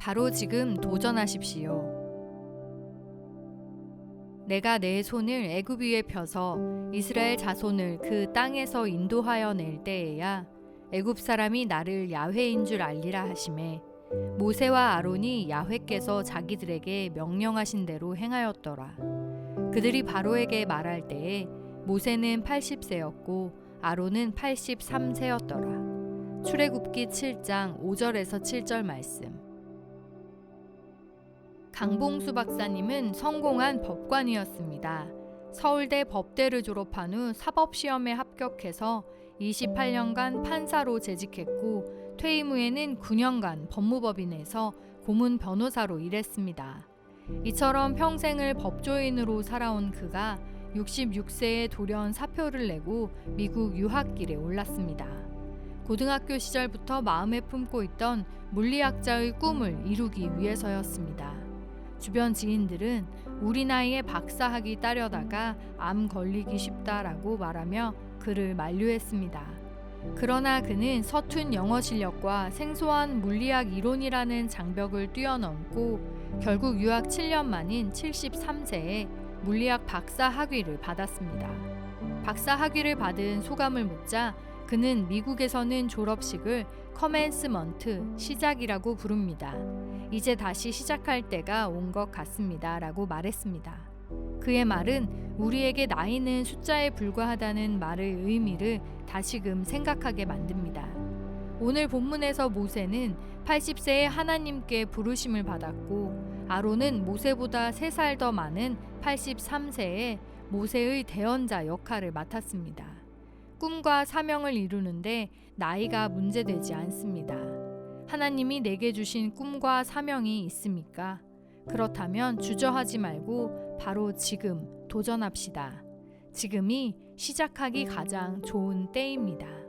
바로 지금 도전하십시오. 내가 내 손을 애굽 위에 펴서 이스라엘 자손을 그 땅에서 인도하여 낼 때에야 애굽 사람이 나를 야훼인 줄 알리라 하심에 모세와 아론이 야훼께서 자기들에게 명령하신 대로 행하였더라. 그들이 바로에게 말할 때에 모세는 80세였고 아론은 83세였더라. 출애굽기 7장 5절에서 7절 말씀. 강봉수 박사님은 성공한 법관이었습니다. 서울대 법대를 졸업한 후 사법시험에 합격해서 28년간 판사로 재직했고 퇴임 후에는 9년간 법무법인에서 고문 변호사로 일했습니다. 이처럼 평생을 법조인으로 살아온 그가 66세에 돌연 사표를 내고 미국 유학길에 올랐습니다. 고등학교 시절부터 마음에 품고 있던 물리학자의 꿈을 이루기 위해서였습니다. 주변 지인들은 우리 나이에 박사학위 따려다가 암 걸리기 쉽다라고 말하며 그를 만류했습니다. 그러나 그는 서툰 영어 실력과 생소한 물리학 이론이라는 장벽을 뛰어넘고 결국 유학 7년 만인 73세에 물리학 박사 학위를 받았습니다. 박사 학위를 받은 소감을 묻자 그는 미국에서는 졸업식을 커맨스먼트 시작이라고 부릅니다. 이제 다시 시작할 때가 온 것 같습니다 라고 말했습니다. 그의 말은 우리에게 나이는 숫자에 불과하다는 말의 의미를 다시금 생각하게 만듭니다. 오늘 본문에서 모세는 80세에 하나님께 부르심을 받았고 아론은 모세보다 3살 더 많은 83세에 모세의 대언자 역할을 맡았습니다. 꿈과 사명을 이루는데 나이가 문제되지 않습니다. 하나님이 내게 주신 꿈과 사명이 있습니까? 그렇다면 주저하지 말고 바로 지금 도전합시다. 지금이 시작하기 가장 좋은 때입니다.